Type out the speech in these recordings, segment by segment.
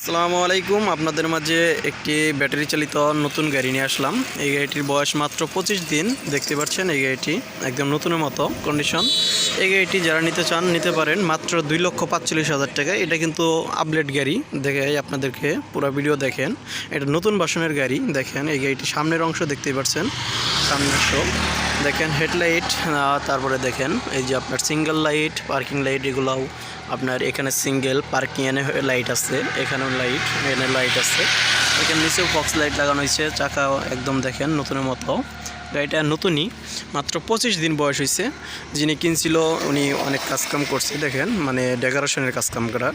আসসালামু আলাইকুম। আপনাদের মাঝে একটি ব্যাটারি চালিত নতুন গাড়ি নিয়ে আসলাম। এই গাড়িটির বয়স মাত্র পঁচিশ দিন। দেখতে পাচ্ছেন এই গাড়িটি একদম নতুনের মতো কন্ডিশন এই গাড়িটি যারা নিতে চান, নিতে পারেন মাত্র দুই লক্ষ পাঁচচল্লিশ হাজার টাকা এটা কিন্তু আপডেট গাড়ি। দেখে আপনাদেরকে পুরো ভিডিও দেখেন। এটা নতুন বাসনের গাড়ি। দেখেন এই গাড়িটি সামনের অংশ দেখতে পাচ্ছেন। সামনের অংশ দেখেন হেডলাইট তারপরে দেখেন এই যে আপনার সিঙ্গেল লাইট, পার্কিং লাইট এগুলাও আপনার এখানে সিঙ্গেল পার্কিং এনে লাইট আছে, এখানেও লাইট, এখানে লাইট আছে। এখানে নিচেও ফক্স লাইট লাগানো হয়েছে চাকা একদম দেখেন নতুনের মতো। গাড়িটা নতুনই, মাত্র পঁচিশ দিন বয়স হয়েছে। যিনি কিনছিল উনি অনেক কাজকাম করছে, দেখেন মানে ডেকোরেশনের কাজকাম করা।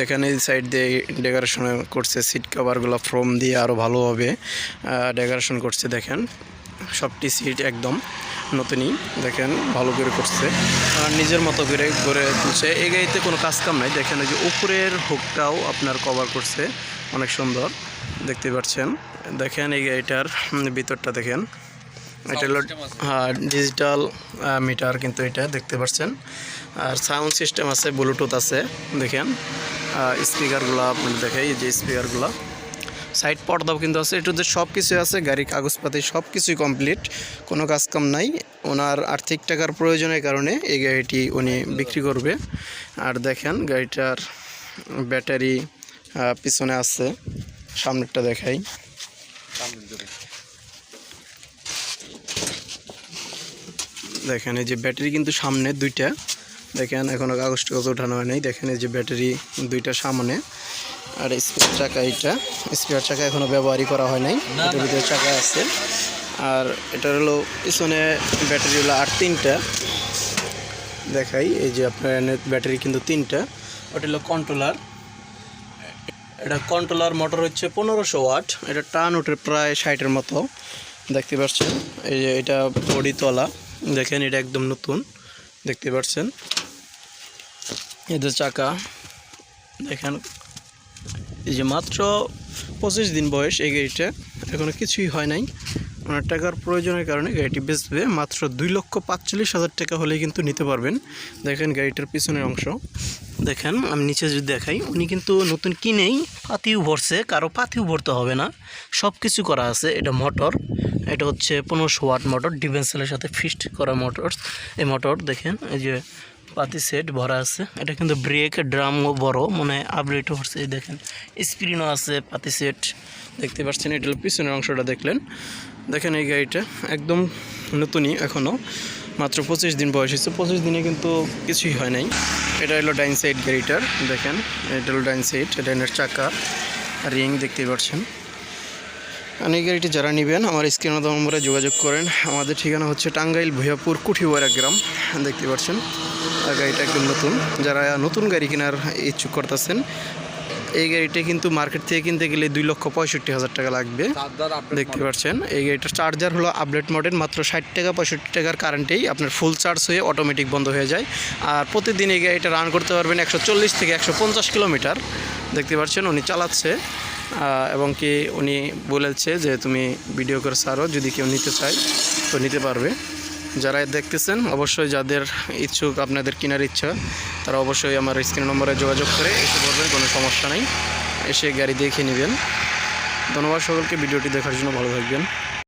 দেখেন, এই সাইড দিয়ে ডেকোরেশন করছে, সিট কাভারগুলো ফ্রম দিয়ে আরও ভালোভাবে ডেকোরেশন করছে, দেখেন। সবটি সিট একদম নতুনই দেখেন ভালো করে করছে। আর নিজের মতো করে গড়ে তুলছে। এই গাড়িতে কোনো কাজ কাম নাই। দেখেন যে উপরের হুকটাও আপনার কভার করছে। অনেক সুন্দর দেখতে পাচ্ছেন। দেখেন এই গাড়িটার ভিতরটা দেখেন। এটা হলো হ্যাঁ ডিজিটাল মিটার কিন্তু এটা দেখতে পাচ্ছেন। আর সাউন্ড সিস্টেম আছে ব্লুটুথ আছে দেখেন। স্পিকারগুলো আপনার দেখে এই যে স্পিকারগুলো সাইড পর্দাও কিন্তু আছে, এটাতে সব কিছু আছে গাড়ির কাগজপাতি সব কিছুই কমপ্লিট কোনো কাজ কাম নাই। ওনার আর্থিক টাকার প্রয়োজনের কারণে এই গাড়িটি উনি বিক্রি করবে। আর দেখেন, গাড়িটার ব্যাটারি পিছনে আছে, সামনেরটা দেখাই। দেখেন, এই যে ব্যাটারি কিন্তু সামনে দুইটা। দেখেন এখনও কাগজ টাগজ ওঠানো হয় নাই। দেখেন, এই যে ব্যাটারি দুইটা সামনে। আর স্পেয়ার চাকা এইটা স্পেয়ার চাকা এখনও ব্যবহারই করা হয় নাই। এটার ভিতরে চাকা আছে। আর এটা হলো পিছনে ব্যাটারি হলো আর তিনটা। দেখাই, এই যে আপনার ব্যাটারি কিন্তু তিনটা। ওটা হলো কন্ট্রোলার এটা কন্ট্রোলার মোটর হচ্ছে পনেরোশো ওয়াট। এটা টান ওঠে প্রায় ষাটের মতো। দেখতে পাচ্ছেন? এই যে এটা বডি তলা। দেখেন, এটা একদম নতুন। দেখতে পাচ্ছেন? এদের চাকা। দেখেন এই যে মাত্র পঁচিশ দিন বয়স এই গাড়িটা। এখনও কিছুই হয় নাই। ওনার টাকার প্রয়োজনের কারণে গাড়িটি বেচবে। মাত্র দুই লক্ষ পাঁচচল্লিশ হাজার টাকা হলেই কিন্তু নিতে পারবেন। দেখেন গাড়িটার পিছনের অংশ। দেখেন, আমি নিচে যদি দেখাই, উনি কিন্তু নতুন কিনেই পাতিও ভরছে, কারও পাতিও ভরতে হবে না। সব কিছু করা আছে, এটা মোটর। এটা হচ্ছে পনেরোশো ওয়াট মোটর, ডিভেন্সেলের সাথে ফিস্ট করা মোটর এই মোটর, দেখেন, এই যে পাতি সেট ভরা আছে। এটা কিন্তু ব্রেক ড্রামও বড় মানে আপডেটও হচ্ছে দেখেন স্ক্রিনও আছে, পাতি সেট দেখতে পাচ্ছেন এটা হলো পিছনের অংশটা দেখলেন। দেখেন এই গাড়িটা একদম নতুনই এখনও মাত্র পঁচিশ দিন বয়স হয়েছে, পঁচিশ দিনে কিন্তু কিছুই হয় নাই। এটা হলো ডাইন সাইড গাড়িটার, দেখেন, এটা হলো ডাইন সাইড এটা চাকা রিং দেখতে পাচ্ছেন। এই গাড়িটি যারা নেবেন, আমার স্ক্রিন নম্বরে যোগাযোগ করেন। আমাদের ঠিকানা হচ্ছে টাঙ্গাইল ভৈয়াপুর কুঠিওয়ারা গ্রাম। দেখতে পাচ্ছেন গাড়িটা একদম নতুন। যারা নতুন গাড়ি কেনার ইচ্ছুক করতেছেন, এই গাড়িটা কিন্তু মার্কেট থেকে কিনতে গেলে দুই লক্ষ পঁয়ষট্টি হাজার টাকা লাগবে। দেখতে পাচ্ছেন, এই গাড়িটার চার্জার হলো আপডেট মডেল মাত্র ষাট টাকা পঁয়ষট্টি টাকার কারেন্টেই আপনার ফুল চার্জ হয়ে অটোমেটিক বন্ধ হয়ে যায়। আর প্রতিদিন এই গাড়িটা রান করতে পারবেন একশো চল্লিশ থেকে একশো পঞ্চাশ কিলোমিটার দেখতে পাচ্ছেন, উনি চালাচ্ছে। এবং কি উনি বলেছে যে তুমি ভিডিও করে সারো যদি কেউ নিতে চায়, তো নিতে পারবে। যারা দেখতেছেন, অবশ্যই যাদের ইচ্ছুক, আপনাদের কেনার ইচ্ছা, তারা অবশ্যই আমার স্ক্রিন নম্বরে যোগাযোগ করে এসে বলবেন, কোনো সমস্যা নেই। এসে গাড়ি দেখে নেবেন। ধন্যবাদ সকলকে, ভিডিওটি দেখার জন্য ভালো থাকবেন।